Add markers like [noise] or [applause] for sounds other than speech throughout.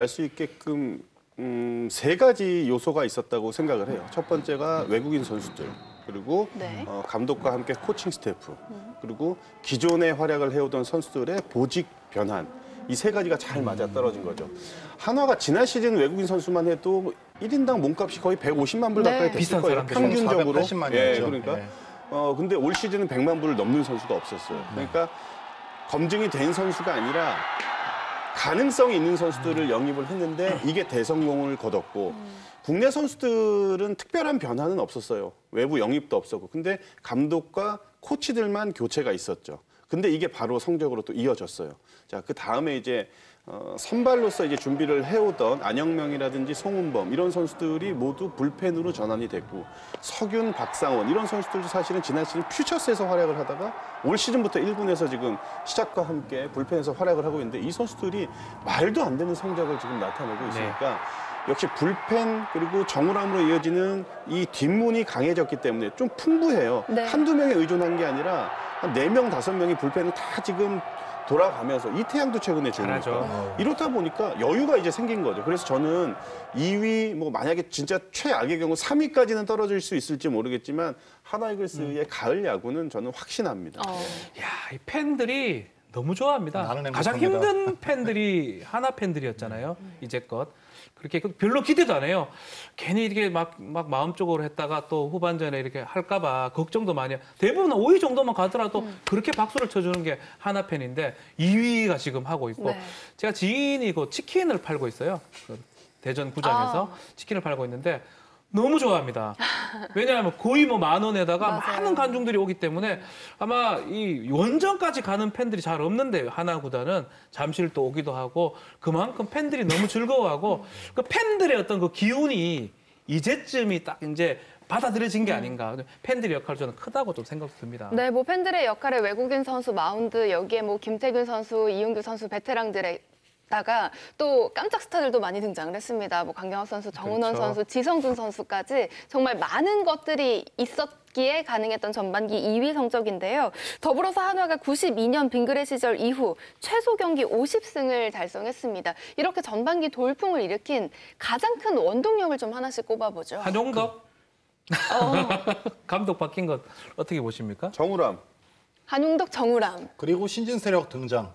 알 수 있게끔 음, 세 가지 요소가 있었다고 생각을 해요. 첫 번째가 외국인 선수들 그리고 네. 어, 감독과 함께 코칭 스태프 그리고 기존에 활약을 해오던 선수들의 보직 변환 이 세 가지가 잘 맞아 떨어진 거죠. 한화가 지난 시즌 외국인 선수만 해도 1인당 몸값이 거의 150만 불 네. 가까이 됐을 비싼 거예요. 평균적으로. 480만 예. 그러니까 예. 어 근데 올 시즌은 100만 불을 넘는 선수가 없었어요. 그러니까 검증이 된 선수가 아니라 가능성이 있는 선수들을 영입을 했는데 이게 대성공을 거뒀고 국내 선수들은 특별한 변화는 없었어요. 외부 영입도 없었고. 근데 감독과 코치들만 교체가 있었죠. 근데 이게 바로 성적으로 또 이어졌어요. 자, 그 다음에 이제 어, 선발로서 이제 준비를 해오던 안영명이라든지 송은범 이런 선수들이 모두 불펜으로 전환이 됐고 석윤, 박상원 이런 선수들도 사실은 지난 시즌 퓨처스에서 활약을 하다가 올 시즌부터 1군에서 지금 시작과 함께 불펜에서 활약을 하고 있는데 이 선수들이 말도 안 되는 성적을 지금 나타내고 있으니까 역시 불펜 그리고 정우람으로 이어지는 이 뒷문이 강해졌기 때문에 좀 풍부해요. 네. 한두 명에 의존한 게 아니라 한 네 명 다섯 명이 불펜을 다 지금 돌아가면서 이태양도 최근에 잘하죠. 좋으니까 이렇다 보니까 여유가 이제 생긴 거죠. 그래서 저는 2위 뭐 만약에 진짜 최악의 경우 3위까지는 떨어질 수 있을지 모르겠지만 하나이글스의 가을 야구는 저는 확신합니다. 어. 야, 이 팬들이 너무 좋아합니다. 나는 가장. 힘든 팬들이 하나 팬들이었잖아요. 이제껏. 그렇게 그 별로 기대도 안 해요. 괜히 이렇게 막, 막 마음적으로 했다가 또 후반전에 이렇게 할까봐 걱정도 많이 해요. 대부분 5위 정도만 가더라도 그렇게 박수를 쳐주는 게 하나 팬인데 2위가 지금 하고 있고 네. 제가 지인이 그 치킨을 팔고 있어요. 그 대전 구장에서 아. 치킨을 팔고 있는데 너무 좋아합니다. [laughs] 왜냐하면 거의 뭐 만 원에다가. 많은 관중들이 오기 때문에 아마 이 원정까지 가는 팬들이 잘 없는데 하나 구단은 잠실 또 오기도 하고 그만큼 팬들이 너무 즐거워하고 그 팬들의 어떤 그 기운이 이제쯤이 딱 이제 받아들여진 게 아닌가. 팬들의 역할이 저는 크다고 좀 생각 듭니다. 네, 뭐 팬들의 역할에 외국인 선수 마운드 여기에 뭐 김태균 선수, 이용규 선수 베테랑들의 다가 또 깜짝 스타들도 많이 등장을 했습니다. 뭐 강경학 선수, 정은원 그렇죠. 선수, 지성준 선수까지 정말 많은 것들이 있었 기에 가능했던 전반기 2위 성적인데요. 더불어서 한화가 92년 빙그레 시절 이후 최소 경기 50승을 달성했습니다. 이렇게 전반기 돌풍을 일으킨 가장 큰 원동력을 좀 하나씩 꼽아보죠. 한용덕 어, [laughs] 감독 바뀐 것 어떻게 보십니까? 정우람 한용덕, 정우람. 그리고 신진 세력 등장.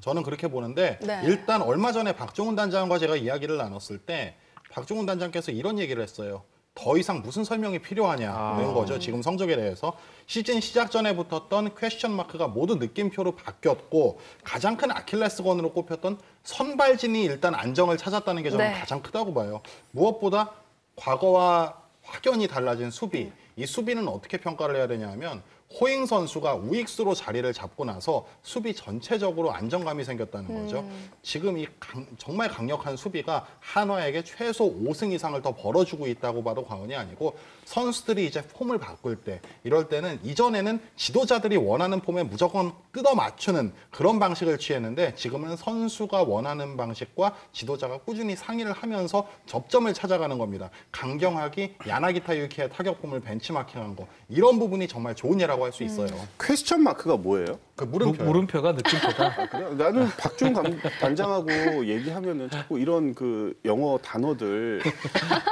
저는 그렇게 보는데 네. 일단 얼마 전에 박종훈 단장과 제가 이야기를 나눴을 때 박종훈 단장께서 이런 얘기를 했어요. 더 이상 무슨 설명이 필요하냐는 아. 거죠. 지금 성적에 대해서 시즌 시작 전에 붙었던 퀘스천 마크가 모두 느낌표로 바뀌었고 가장 큰 아킬레스건으로 꼽혔던 선발진이 일단 안정을 찾았다는 게 저는 네. 가장 크다고 봐요. 무엇보다 과거와 확연히 달라진 수비. 이 수비는 어떻게 평가를 해야 되냐 하면 호잉 선수가 우익수로 자리를 잡고 나서 수비 전체적으로 안정감이 생겼다는 거죠. 지금 이 강- 정말 강력한 수비가 한화에게 최소 5승 이상을 더 벌어주고 있다고 봐도 과언이 아니고 선수들이 이제 폼을 바꿀 때 이럴 때는 이전에는 지도자들이 원하는 폼에 무조건 뜯어 맞추는 그런 방식을 취했는데 지금은 선수가 원하는 방식과 지도자가 꾸준히 상의를 하면서 접점을 찾아가는 겁니다. 강경하기 야나기타 유키의 타격폼을 벤치 마킹한 거 이런 부분이 정말 좋은 예라고 할 수 있어요. 퀘스천 마크가 뭐예요? 그 무- 물음표. 물음표가 느낌표가 그래? 나는 박준 감- 단장하고 얘기하면은 자꾸 이런 그 영어 단어들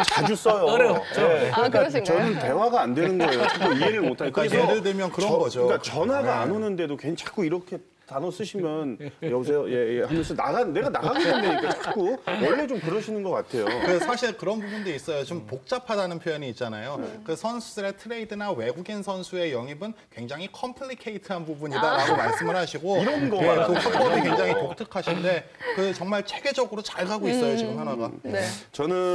자주 써요. 어렵죠. 네. 아, 그러신가요? 저는 대화가 안 되는 거예요. 자꾸 이해를 못 하니까. 그러니까 예를 들면 그런 거죠. 그러니까 전화가 네. 안 오는데도 괜히 자꾸 이렇게 단어 쓰시면 여보세요, 예, 예 하면서 나가 내가 나가게 된다니까 자꾸 원래 좀 그러시는 것 같아요. 그 사실 그런 부분도 있어요. 좀 복잡하다는 표현이 있잖아요. 그 선수들의 트레이드나 외국인 선수의 영입은 굉장히 컴플리케이트한 부분이다라고 말씀을 하시고 이런 거 예, 그. 화법이 굉장히 독특하신데 그 정말 체계적으로 잘 가고 있어요 지금 하나가. 네. 저는